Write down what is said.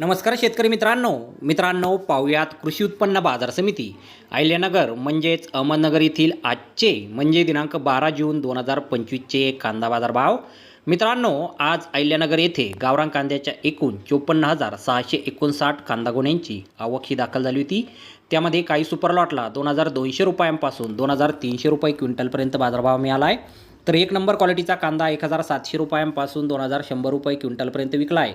नमस्कार शेतकरी मित्रांनो. मित्रांनो पाहुयात कृषी उत्पन्न बाजार समिती. अहिल्यानगर म्हणजेच अहमदनगर येथील आजचे म्हणजे दिनांक बारा जून दोन हजार पंचवीसचे कांदा बाजार भाव मित्रांनो आज अहिल्यानगर येथे गावरान कांद्याच्या एकूण चोपन्न हजार सहाशे एकोणसाठ कांदा गुन्ह्यांची आवक ही दाखल झाली होती. त्यामध्ये काही सुपर लॉटला दोन हजार दोनशे रुपयांपासून दोन हजार तीनशे रुपये क्विंटलपर्यंत बाजारभाव मिळाला आहे तर एक नंबर क्वालिटीचा कांदा एक हजार सातशे रुपयांपासून दोन हजार शंभर रुपये क्विंटलपर्यंत विकला आहे